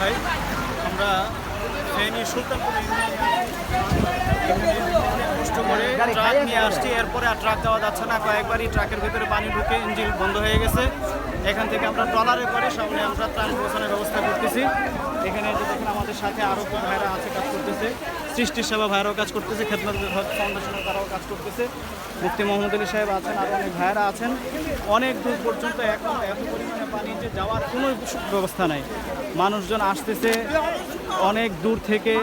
ভাই, আমরা ফেনী সুলতানপুর কষ্ট করে ট্রাক নিয়ে আসছি। এরপরে আর ট্রাক যাওয়া যাচ্ছে না, কয়েকবারই ট্রাকের ভিতরে পানি ঢুকে ইঞ্জিন বন্ধ হয়ে গেছে। এখান থেকে আমরা ট্রলারে করে সামনে আমরা ত্রাণ পৌঁছানোর ব্যবস্থা করতেছি। এখানে যে দেখেন আমাদের সাথে আরও ভাইরা আছে, কাজ করতেছে। সৃষ্টির সেবা ভাইরাও কাজ করতেছে, খেদমত ফাউন্ডেশনের তারাও কাজ করতেছে। মুফতি মোহাম্মদ আলী সাহেব আছেন আরও অনেক ভাইরা আছেন। অনেক দূর পর্যন্ত এখন এত পরিমাণে পানি যে যাওয়ার কোনো ব্যবস্থা নাই। মানুষজন আসতেছে, অনেক দূর থেকে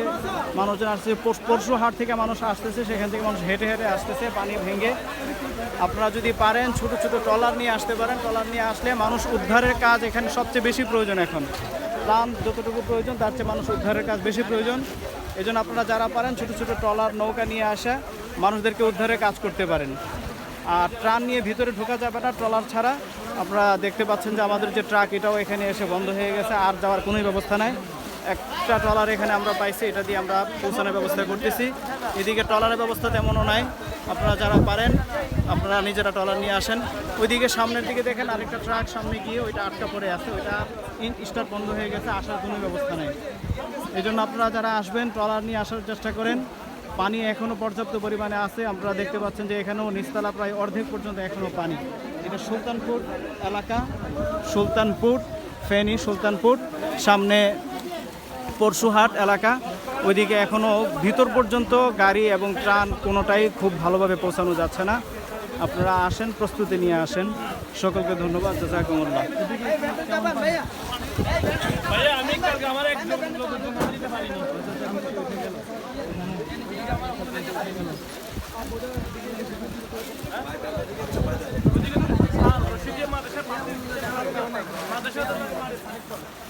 মানুষজন আসতেছে পরশু- পরশু হাট থেকে মানুষ আসতেছে, সেখান থেকে মানুষ হেঁটে হেঁটে আসতেছে, পানি ভেঙে। আপনারা যদি পারেন ছোট ছোট ট্রলার নিয়ে আসতে পারেন। ট্রলার নিয়ে আসলে মানুষ উদ্ধারের কাজ এখানে সবচেয়ে বেশি প্রয়োজন এখন। প্রাণ যতটুকু প্রয়োজন, তার চেয়ে মানুষ উদ্ধারের কাজ বেশি প্রয়োজন। এই জন্য আপনারা যারা পারেন ছোট ছোট ট্রলার নৌকা নিয়ে আসা, মানুষদেরকে উদ্ধারের কাজ করতে পারেন। আর ট্রান নিয়ে ভিতরে ঢোকা যাবে না, ট্রলার ছাড়া। আপনারা দেখতে পাচ্ছেন যে আমাদের যে ট্রাক, এটাও এখানে এসে বন্ধ হয়ে গেছে, আর যাওয়ার কোনো ব্যবস্থা নাই। একটা ট্রলার এখানে আমরা পাইছি, এটা দিয়ে আমরা পৌঁছানোর ব্যবস্থা করতেছি। এদিকে ট্রলারের ব্যবস্থা তেমনও নাই। আপনারা যারা পারেন, আপনারা নিজেরা ট্রলার নিয়ে আসেন। ওইদিকে সামনের দিকে দেখেন আরেকটা ট্রাক, সামনে গিয়ে ওইটা আটকা পড়ে আছে। ওইটা স্টার্ট বন্ধ হয়ে গেছে, আসার কোনো ব্যবস্থা নেই। এই আপনারা যারা আসবেন, ট্রলার নিয়ে আসার চেষ্টা করেন। পানি এখনও পর্যাপ্ত পরিমাণে আছে। আপনারা দেখতে পাচ্ছেন যে এখানেও নিচতলা প্রায় অর্ধেক পর্যন্ত এখনও পানি। এটা সুলতানপুর এলাকা, সুলতানপুর, ফেনী সুলতানপুর, সামনে পরশুহাট এলাকা। ওইদিকে এখনও ভিতর পর্যন্ত গাড়ি এবং ট্রান কোনোটাই খুব ভালোভাবে পৌঁছানো যাচ্ছে না। আপনারা আসেন, প্রস্তুতি নিয়ে আসেন। সকলকে ধন্যবাদ, জাজাকুমুল্লাহ। আমি কালকে আমার একজন লোকের জন্য দিতে পারিনি মাদ্রাসা মাদ্রাসা